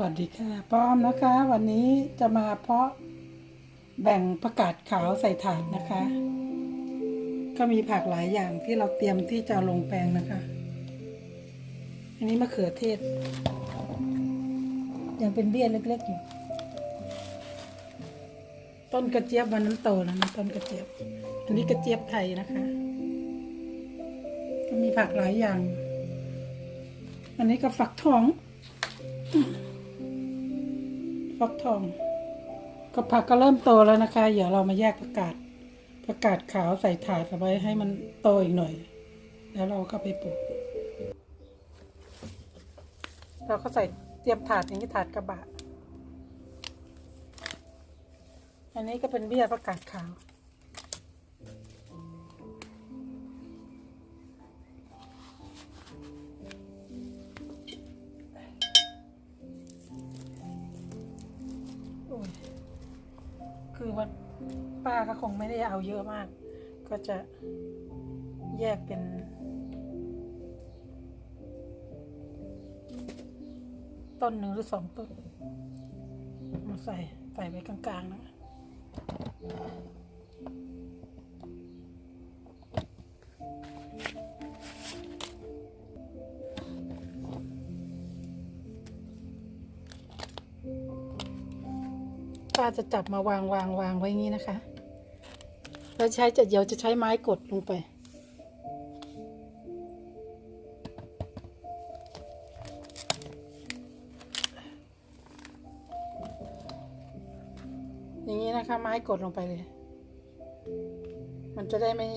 วัสดีค่ะป้อมนะคะ วันนี้จะมาเพาะแบ่งผักกาดขาวใส่ถาดนะคะ ก็มีผักหลายอย่างที่เราเตรียมที่จะเอาลงแปลงนะคะ อันนี้มะเขือเทศ ยังเป็นเบี้ยเล็กๆอยู่ต้นกระเจี๊ยบวันนั้นโตแล้วนะต้นกระเจี๊ยบ อันนี้กระเจี๊ยบไทยนะคะ ก็มีผักหลายอย่าง อันนี้ก็ฝักทอง ฟักทองก็ผักก็เริ่มโตแล้วนะคะ เดี๋ยวเรามาแยกประกาศประกาศขาวใส่ถาดเอาไว้ให้มันโตอีกหน่อย แล้วเราก็ไปปลูก เราก็ใส่เตรียมถาดอย่างนี้ถาดกระบะ อันนี้ก็เป็นเบี้ยประกาศขาว คือว่าป้าก็คงไม่ได้เอาเยอะมาก ก็จะแยกเป็น ต้นหนึ่งหรือสองต้นมาใส่ใส่ไว้กลางๆนะ ป้าจะจับมาวางวางวางไว้อย่างนี้นะคะ แล้วใช้จะเดี๋ยวจะใช้ไม้กดลงไป อย่างนี้นะคะ ไม้กดลงไปเลย มันจะได้ไม่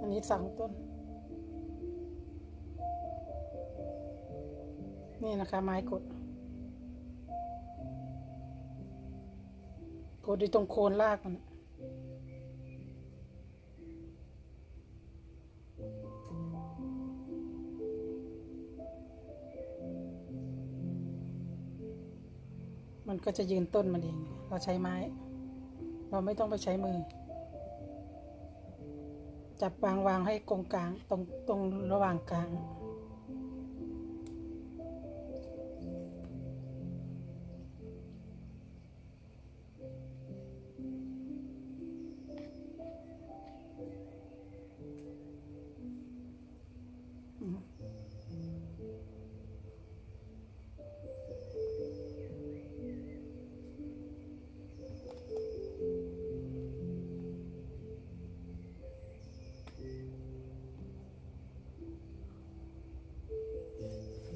อันนี้สองต้น นี่นะคะ ไม้กด กดที่ตรงโคนรากมันมันก็จะยืนต้นมันเอง เราใช้ไม้ เราไม่ต้องไปใช้มือ จับวางวางให้กงกลางตรงตรงระหว่างกลาง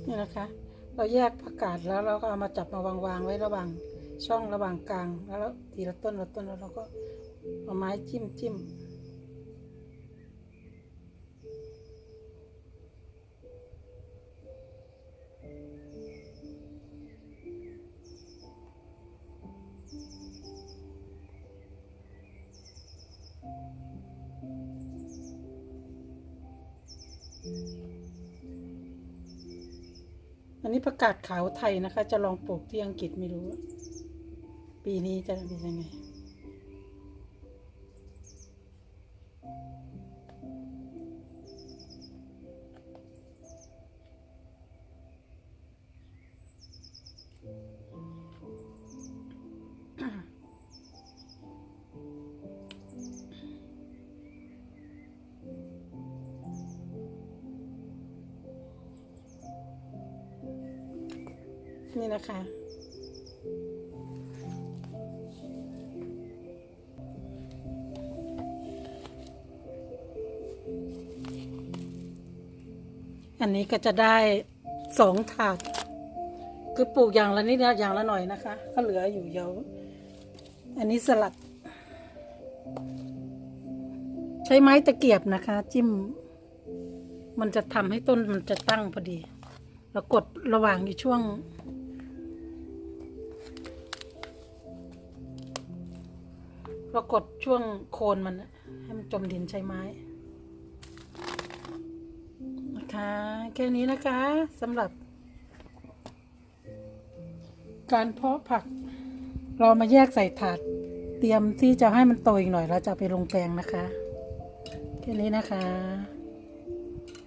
นี่นะคะ เราแยกผักกาดแล้วเราก็เอามาจับมาวางวางไว้ระหว่างช่องระหว่างกลาง แล้วทีละต้นละต้นแล้วเราก็เอาไม้จิ้มจิ้ม อันนี้ประกาศขาวไทยนะคะ จะลองปลูกที่อังกฤษไม่รู้ ปีนี้จะเป็นยังไง นี่นะคะ อันนี้ก็จะได้สองถาด คือปลูกอย่างละนิดอย่างละหน่อยนะคะ ก็เหลืออยู่เยอะอันนี้สลัด ใช้ไม้ตะเกียบนะคะ จิ้ม มันจะทำให้ต้นมันจะตั้งพอดีแล้วกดระหว่างอยู่ช่วง เรากดช่วงโคนมันให้มันจมดินใช้ไม้นะคะแค่นี้นะคะสำหรับ การเพาะผัก เรามาแยกใส่ถาด เตรียมที่จะให้มันโตอีกหน่อยเราจะไปลงแปลงนะคะ แค่นี้นะคะ